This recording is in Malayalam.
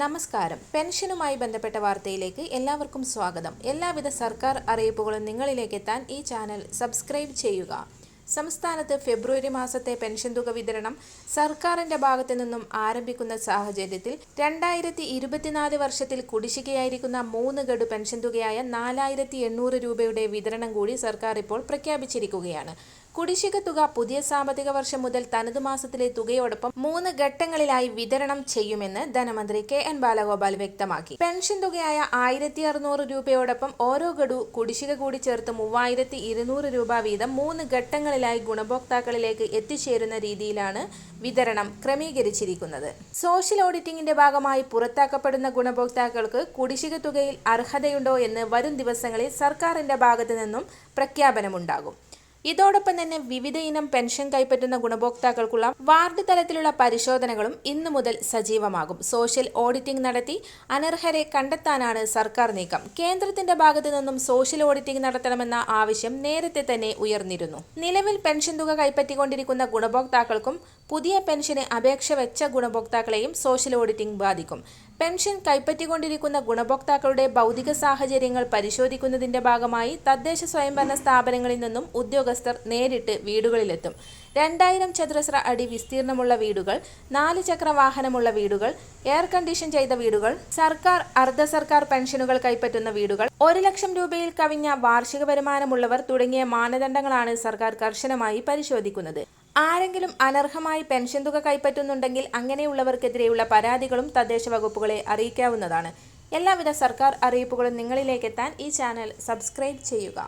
നമസ്കാരം. പെൻഷനുമായി ബന്ധപ്പെട്ട വാർത്തയിലേക്ക് എല്ലാവർക്കും സ്വാഗതം. എല്ലാവിധ സർക്കാർ അറിയിപ്പുകളും നിങ്ങളിലേക്ക് എത്താൻ ഈ ചാനൽ സബ്സ്ക്രൈബ് ചെയ്യുക. സംസ്ഥാനത്ത് ഫെബ്രുവരി മാസത്തെ പെൻഷൻ തുക വിതരണം സർക്കാരിന്റെ ഭാഗത്തു നിന്നും ആരംഭിക്കുന്ന സാഹചര്യത്തിൽ രണ്ടായിരത്തി ഇരുപത്തിനാല് വർഷത്തിൽ കുടിശ്ശികയായിരിക്കുന്ന മൂന്ന് ഗഡു പെൻഷൻ തുകയായ നാലായിരത്തി എണ്ണൂറ് രൂപയുടെ വിതരണം കൂടി സർക്കാർ ഇപ്പോൾ പ്രഖ്യാപിച്ചിരിക്കുകയാണ്. കുടിശ്ശിക തുക പുതിയ സാമ്പത്തിക വർഷം മുതൽ തനതു മാസത്തിലെ തുകയോടൊപ്പം മൂന്ന് ഘട്ടങ്ങളിലായി വിതരണം ചെയ്യുമെന്ന് ധനമന്ത്രി കെ എൻ ബാലഗോപാൽ വ്യക്തമാക്കി. പെൻഷൻ തുകയായ ആയിരത്തി അറുന്നൂറ് രൂപയോടൊപ്പം ഓരോ ഗഡു കുടിശ്ശിക കൂടി ചേർത്ത് മൂവായിരത്തി ഇരുന്നൂറ് രൂപ വീതം മൂന്ന് ഘട്ടങ്ങളിലായി ഗുണഭോക്താക്കളിലേക്ക് എത്തിച്ചേരുന്ന രീതിയിലാണ് വിതരണം ക്രമീകരിച്ചിരിക്കുന്നത്. സോഷ്യൽ ഓഡിറ്റിംഗിന്റെ ഭാഗമായി പുറത്താക്കപ്പെടുന്ന ഗുണഭോക്താക്കൾക്ക് കുടിശ്ശിക തുകയിൽ അർഹതയുണ്ടോ എന്ന് വരും ദിവസങ്ങളിൽ സർക്കാരിന്റെ ഭാഗത്തു നിന്നും പ്രഖ്യാപനമുണ്ടാകും. ഇതോടൊപ്പം തന്നെ വിവിധ ഇനം പെൻഷൻ കൈപ്പറ്റുന്ന ഗുണഭോക്താക്കൾക്കുള്ള വാർഡ് തലത്തിലുള്ള പരിശോധനകളും ഇന്നു മുതൽ സജീവമാകും. സോഷ്യൽ ഓഡിറ്റിംഗ് നടത്തി അനർഹരെ കണ്ടെത്താനാണ് സർക്കാർ നീക്കം. കേന്ദ്രത്തിന്റെ ഭാഗത്തു നിന്നും സോഷ്യൽ ഓഡിറ്റിംഗ് നടത്തണമെന്ന ആവശ്യം നേരത്തെ തന്നെ ഉയർന്നിരുന്നു. നിലവിൽ പെൻഷൻ തുക കൈപ്പറ്റിക്കൊണ്ടിരിക്കുന്ന ഗുണഭോക്താക്കൾക്കും പുതിയ പെൻഷന് അപേക്ഷ വെച്ച ഗുണഭോക്താക്കളെയും സോഷ്യൽ ഓഡിറ്റിംഗ് ബാധിക്കും. പെൻഷൻ കൈപ്പറ്റിക്കൊണ്ടിരിക്കുന്ന ഗുണഭോക്താക്കളുടെ ഭൗതിക സാഹചര്യങ്ങൾ പരിശോധിക്കുന്നതിന്റെ ഭാഗമായി തദ്ദേശ സ്വയംഭരണ സ്ഥാപനങ്ങളിൽ നിന്നും ഉദ്യോഗസ്ഥർ നേരിട്ട് വീടുകളിലെത്തും. രണ്ടായിരം ചതുരശ്ര അടി വിസ്തീർണമുള്ള വീടുകൾ നാല് ചക്ര വാഹനമുള്ള വീടുകൾ എയർ കണ്ടീഷൻ ചെയ്ത വീടുകൾ സർക്കാർ അർദ്ധ സർക്കാർ പെൻഷനുകൾ കൈപ്പറ്റുന്ന വീടുകൾ ഒരു ലക്ഷം രൂപയിൽ കവിഞ്ഞ വാർഷിക വരുമാനമുള്ളവർ തുടങ്ങിയ മാനദണ്ഡങ്ങളാണ് സർക്കാർ കർശനമായി പരിശോധിക്കുന്നത്. ആരെങ്കിലും അനർഹമായി പെൻഷൻ തുക കൈപ്പറ്റുന്നുണ്ടെങ്കിൽ അങ്ങനെയുള്ളവർക്കെതിരെയുള്ള പരാതികളും തദ്ദേശ വകുപ്പുകളെ അറിയിക്കാവുന്നതാണ്. എല്ലാവിധ സർക്കാർ അറിയിപ്പുകളും നിങ്ങളിലേക്ക് എത്താൻ ഈ ചാനൽ സബ്സ്ക്രൈബ് ചെയ്യുക.